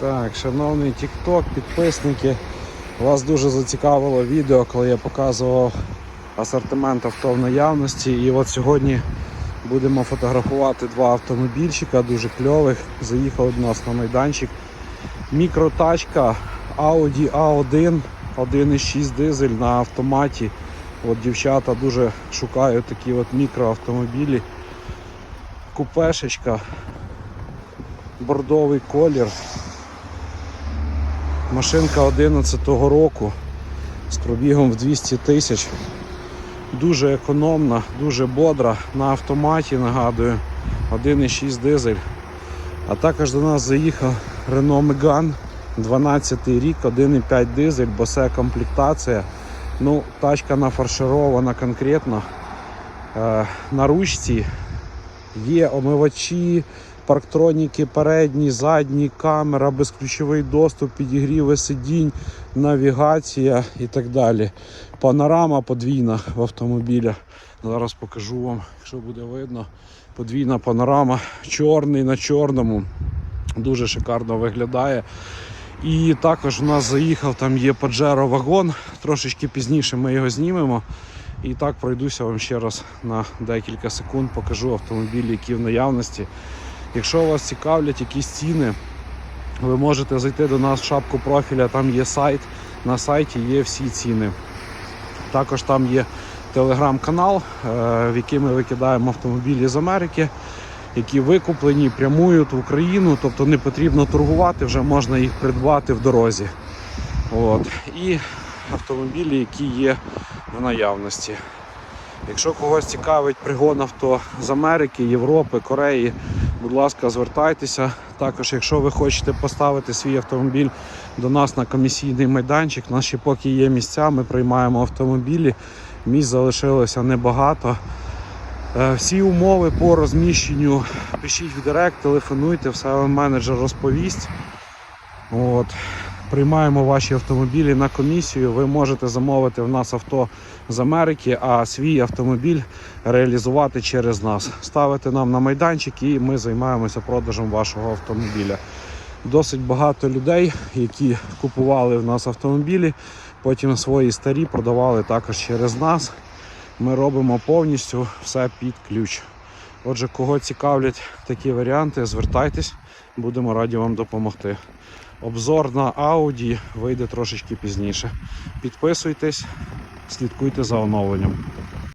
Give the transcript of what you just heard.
Так, шановний TikTok, підписники, вас дуже зацікавило відео, коли я показував асортимент авто в наявності. І от сьогодні будемо фотографувати два автомобільчика, дуже кльових. Заїхали до нас на майданчик. Мікротачка Audi A1, 1,6 дизель на автоматі. От дівчата дуже шукають такі от мікроавтомобілі. Купешечка, бордовий колір. Машинка 11-го року з пробігом в 200 тисяч. Дуже економна, дуже бодра. На автоматі нагадую 1,6 дизель. А також до нас заїхав Renault Megane 12 рік, 1,5 дизель, босе комплектація. Ну, тачка нафарширована конкретно. Е, на ручці є омивачі, парктроніки передні, задні, камера, безключовий доступ, підігріви сидінь, навігація і так далі. Панорама подвійна в автомобілі. Зараз покажу вам, якщо буде видно. Подвійна панорама, чорний на чорному. Дуже шикарно виглядає. І також у нас заїхав, там є Pajero вагон, трошечки пізніше ми його знімемо. І так пройдуся вам ще раз на декілька секунд, покажу автомобілі, які в наявності. Якщо вас цікавлять якісь ціни, ви можете зайти до нас в шапку профіля, там є сайт. На сайті є всі ціни. Також там є телеграм-канал, е, в який ми викидаємо автомобілі з Америки, які викуплені, прямують в Україну, тобто не потрібно торгувати, вже можна їх придбати в дорозі. От. І автомобілі, які є в наявності. Якщо когось цікавить пригон авто з Америки, Європи, Кореї, будь ласка, звертайтеся. Також, якщо ви хочете поставити свій автомобіль до нас на комісійний майданчик, у нас ще поки є місця, ми приймаємо автомобілі. Місць залишилося небагато. Е, Всі умови по розміщенню пишіть в директ, телефонуйте, все менеджер розповість. От. Приймаємо ваші автомобілі на комісію. Ви можете замовити в нас авто з Америки, а свій автомобіль реалізувати через нас. Ставити нам на майданчик і ми займаємося продажем вашого автомобіля. Досить багато людей, які купували в нас автомобілі, потім свої старі продавали також через нас. Ми робимо повністю все під ключ. Отже, кого цікавлять такі варіанти, звертайтесь, будемо раді вам допомогти. Обзор на Audi вийде трошечки пізніше. Підписуйтесь, слідкуйте за оновленням.